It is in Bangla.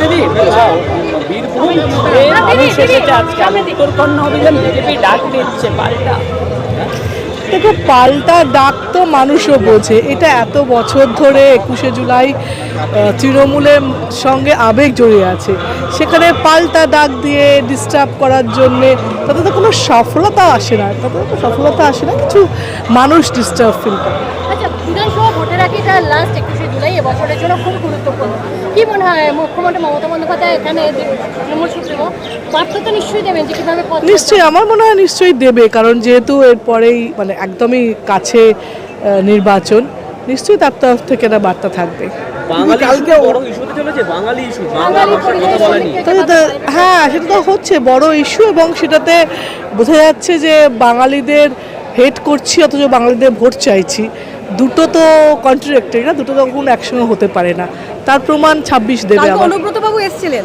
দিদি বীরভূম মানুষ এসেছে আজকে। উত্তরকন্যা অভিযান বিজেপি ডাক দিচ্ছে পাল্টা। দেখো পাল্টা ডাক তো মানুষও বোঝে। এটা এত বছর ধরে একুশে জুলাই তৃণমূলের সঙ্গে আবেগ জড়িয়ে আছে। সেখানে পাল্টা ডাক দিয়ে ডিস্টার্ব করার জন্যে তাতে তো কোনো সফলতা আসে না। তাতে তো সফলতা আসে না কিছু মানুষ ডিস্টার্ব ফিল করে। আচ্ছা বিধানসভা ভোটের আগে এটা লাস্ট একুশে জুলাই এবছরের জন্য খুব গুরুত্বপূর্ণ। কি মনে হয় মুখ্যমন্ত্রী মমতা বন্দ্যোপাধ্যায় এখানে তৃণমূল সুপ্রিমো বার্তা তো নিশ্চয়ই দেবেন যে কীভাবে নিশ্চয়ই আমার মনে হয় নিশ্চয়ই দেবে কারণ যেহেতু এরপরেই মানে একদমই কাছে নির্বাচন নিশ্চয়ই তার তরফ থেকে একটা বার্তা থাকবে। হ্যাঁ সেটা তো হচ্ছে বড় ইস্যু এবং সেটাতে বোঝা যাচ্ছে যে বাঙালিদের হেট করছি অথচ বাঙালিদের ভোট চাইছি। দুটো তো কন্ট্রাডিক্টরি না দুটো তো কোনো একসঙ্গে হতে পারে না। তার প্রমাণ ছাব্বিশ দেবে আমার। অনুব্রত বাবু এসেছিলেন